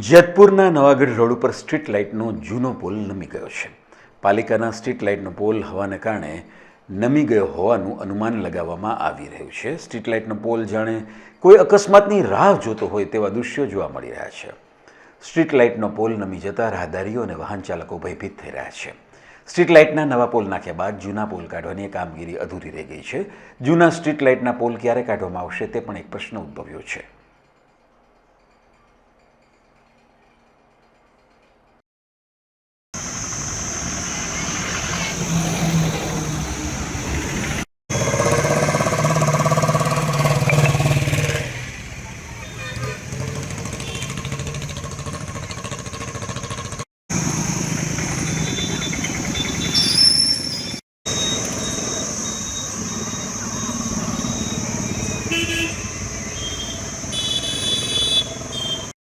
જેતપુરના Navagadh road ઉપર street લાઇટનો જૂનો પોલ નમી ગયો છે. પાલિકાના સ્ટ્રીટ લાઇટનો પોલ હવાને કારણે નમી ગયો હોવાનું અનુમાન લગાવવામાં આવી રહ્યું છે. સ્ટ્રીટ લાઇટનો પોલ જાણે કોઈ અકસ્માતની રાહ જોતો હોય તેવા દૃશ્યો જોવા મળી રહ્યા છે. સ્ટ્રીટ લાઇટનો પોલ નમી જતાં રાહદારીઓ અને વાહન ચાલકો ભયભીત થઈ રહ્યા છે. સ્ટ્રીટ લાઇટના નવા પોલ નાખ્યા બાદ જૂના પોલ કાઢવાની કામગીરી અધૂરી રહી ગઈ છે. જૂના સ્ટ્રીટ લાઇટના પોલ ક્યારે કાઢવામાં આવશે તે પણ એક પ્રશ્ન ઉદ્ભવ્યો છે.